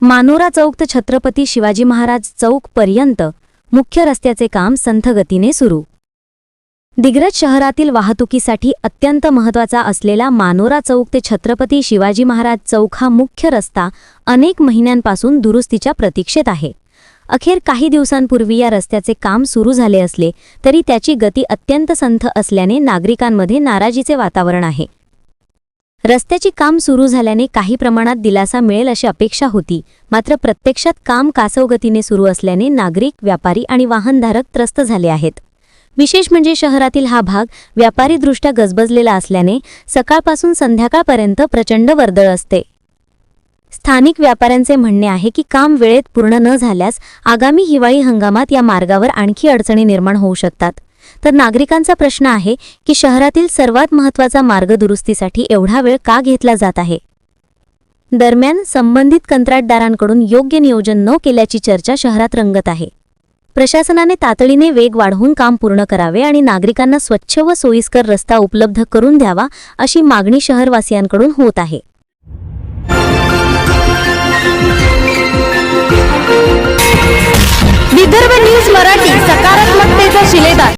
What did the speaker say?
मानोरा चौक ते छत्रपती शिवाजी महाराज चौक पर्यंत मुख्य रस्त्याचे काम संथगतीने सुरू. दिग्रज शहरातील वाहतुकीसाठी अत्यंत महत्त्वाचा असलेला मानोरा चौक ते छत्रपती शिवाजी महाराज चौक हा मुख्य रस्ता अनेक महिन्यांपासून दुरुस्तीच्या प्रतीक्षेत आहे. अखेर काही दिवसांपूर्वी या रस्त्याचे काम सुरू झाले असले तरी त्याची गती अत्यंत संथ असल्याने नागरिकांमध्ये नाराजीचे वातावरण आहे. रस्त्याची काम सुरू झाल्याने काही प्रमाणात दिलासा मिळेल अशी अपेक्षा होती. मात्र प्रत्यक्षात काम कासवगतीने सुरू असल्याने नागरिक व्यापारी आणि वाहनधारक त्रस्त झाले आहेत. विशेष म्हणजे शहरातील हा भाग व्यापारीदृष्ट्या गजबजलेला असल्याने सकाळपासून संध्याकाळपर्यंत प्रचंड वर्दळ असते. स्थानिक व्यापाऱ्यांचे म्हणणे आहे की काम वेळेत पूर्ण न झाल्यास आगामी हिवाळी हंगामात या मार्गावर आणखी अडचणी निर्माण होऊ शकतात. तर नागरिकांचा प्रश्न आहे की शहरातील सर्वात महत्त्वाचा मार्ग दुरुस्तीसाठी एवढा वेळ का घेतला जात आहे? दरम्यान संबंधित कंत्राटदारांकडून योग्य नियोजन न केल्याची चर्चा शहरात रंगत आहे. प्रशासनाने तातडीने वेग वाढवून काम पूर्ण करावे आणि नागरिकांना स्वच्छ व सोयीस्कर रस्ता उपलब्ध करून द्यावा अशी मागणी शहरवासियांकडून होत आहे.